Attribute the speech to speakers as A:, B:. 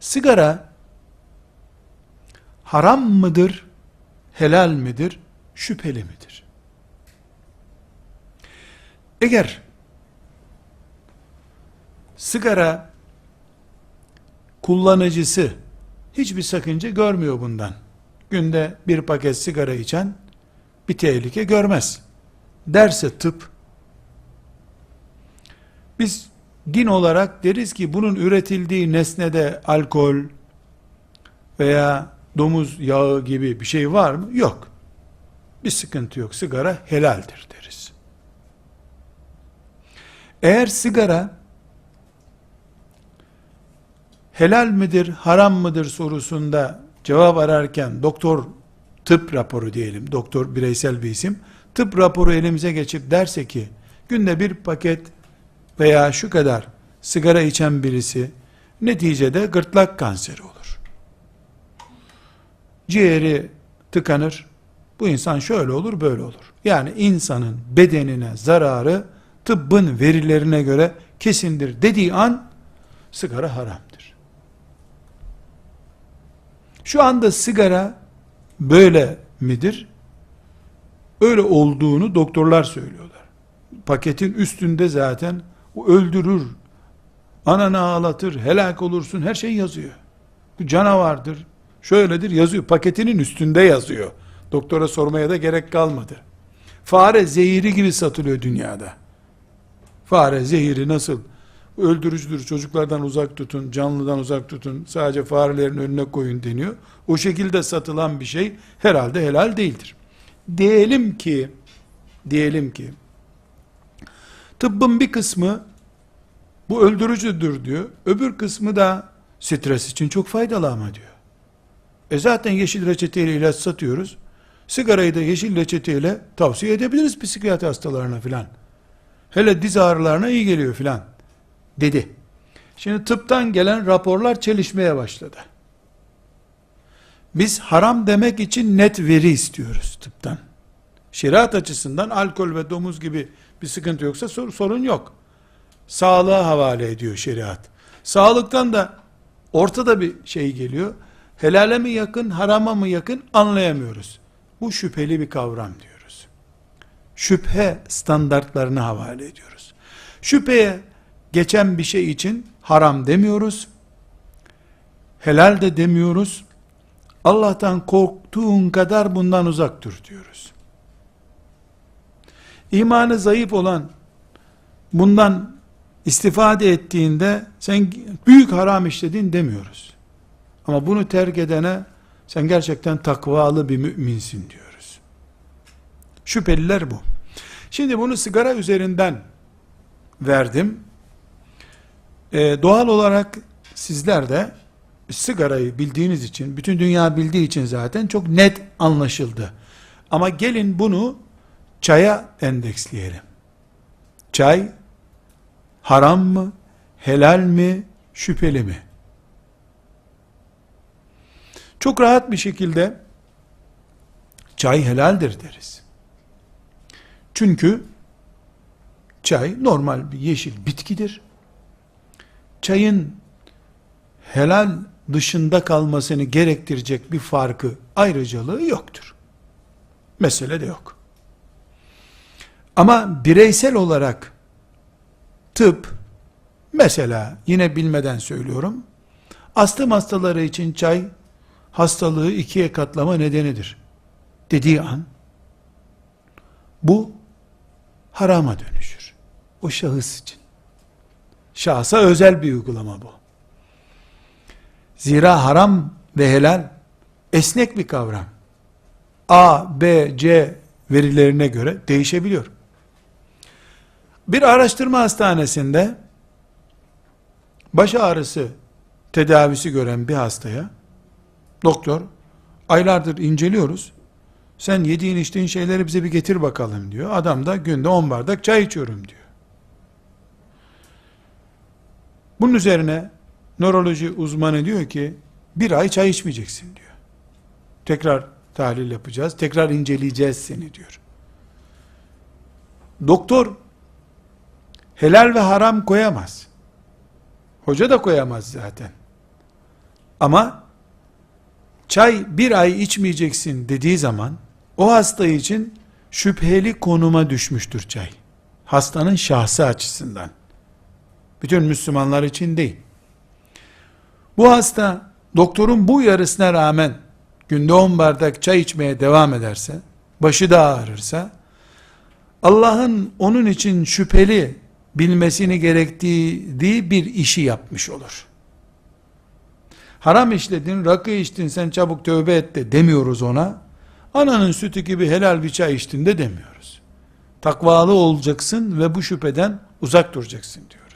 A: Sigara haram mıdır, helal midir, şüpheli midir? Eğer sigara kullanıcısı hiçbir sakınca görmüyor bundan. Günde bir paket sigara içen bir tehlike görmez. Derse tıp, biz din olarak deriz ki bunun üretildiği nesnede alkol veya domuz yağı gibi bir şey var mı? Yok. Bir sıkıntı yok. Sigara helaldir deriz. Eğer sigara helal midir, haram mıdır sorusunda cevap ararken doktor tıp raporu diyelim, doktor bireysel bir isim, tıp raporu elimize geçip derse ki günde bir paket veya şu kadar sigara içen birisi neticede gırtlak kanseri olur. Ciğeri tıkanır. Bu insan şöyle olur, böyle olur. Yani insanın bedenine zararı tıbbın verilerine göre kesindir dediği an sigara haramdır. Şu anda sigara böyle midir? Öyle olduğunu doktorlar söylüyorlar. Paketin üstünde zaten o öldürür, ananı ağlatır, helak olursun her şey yazıyor. Bu canavardır, şöyledir yazıyor. Paketinin üstünde yazıyor. Doktora sormaya da gerek kalmadı. Fare zehiri gibi satılıyor dünyada. Fare zehiri nasıl? Öldürücüdür, çocuklardan uzak tutun, canlıdan uzak tutun, sadece farelerin önüne koyun deniyor. O şekilde satılan bir şey herhalde helal değildir. Diyelim ki, diyelim ki, tıbbın bir kısmı bu öldürücüdür diyor, öbür kısmı da stres için çok faydalı ama diyor. E zaten yeşil reçeteyle ilaç satıyoruz. Sigarayı da yeşil reçeteyle tavsiye edebiliriz psikiyatri hastalarına filan. Hele diz ağrılarına iyi geliyor filan dedi. Şimdi tıptan gelen raporlar çelişmeye başladı. Biz haram demek için net veri istiyoruz tıptan. Şeriat açısından alkol ve domuz gibi bir sıkıntı yoksa sor- sorun yok. Sağlığa havale ediyor şeriat. Sağlıktan da ortada bir şey geliyor. Helale mi yakın, harama mı yakın anlayamıyoruz. Bu şüpheli bir kavram diyoruz. Şüphe standartlarını havale ediyoruz. Şüpheye geçen bir şey için haram demiyoruz. Helal de demiyoruz. Allah'tan korktuğun kadar bundan uzak dur diyoruz. İmanı zayıf olan bundan istifade ettiğinde sen büyük haram işledin demiyoruz. Ama bunu terk edene sen gerçekten takvalı bir müminsin diyoruz. Şüpheliler bu. Şimdi bunu sigara üzerinden verdim. Ee, doğal olarak sizler de sigarayı bildiğiniz için, bütün dünya bildiği için zaten çok net anlaşıldı. Ama gelin bunu çaya endeksleyelim. Çay haram mı, helal mi, şüpheli mi? Çok rahat bir şekilde çay helaldir deriz. Çünkü çay normal bir yeşil bitkidir. Çayın helal dışında kalmasını gerektirecek bir farkı, ayrıcalığı yoktur. Mesele de yok. Ama bireysel olarak tıp, mesela yine bilmeden söylüyorum, astım hastaları için çay hastalığı ikiye katlama nedenidir dediği an bu harama dönüşür. O şahıs için. Şahsa özel bir uygulama bu. Zira haram ve helal esnek bir kavram. A, B, C verilerine göre değişebiliyor. Bir araştırma hastanesinde baş ağrısı tedavisi gören bir hastaya doktor aylardır inceliyoruz. Sen yediğin içtiğin şeyleri bize bir getir bakalım diyor. Adam da günde 10 bardak çay içiyorum diyor. Bunun üzerine nöroloji uzmanı diyor ki bir ay çay içmeyeceksin diyor. Tekrar tahlil yapacağız. Tekrar inceleyeceğiz seni diyor. Doktor helal ve haram koyamaz. Hoca da koyamaz zaten. Ama çay bir ay içmeyeceksin dediği zaman o hasta için şüpheli konuma düşmüştür çay. Hastanın şahsı açısından. Bütün Müslümanlar için değil. Bu hasta doktorun bu uyarısına rağmen günde 10 bardak çay içmeye devam ederse, başı da ağrırsa, Allah'ın onun için şüpheli bilmesini gerektiği bir işi yapmış olur. Haram işledin, rakı içtin, sen çabuk tövbe et de demiyoruz ona. Ananın sütü gibi helal bir çay içtin de demiyoruz. Takvalı olacaksın ve bu şüpheden uzak duracaksın diyor.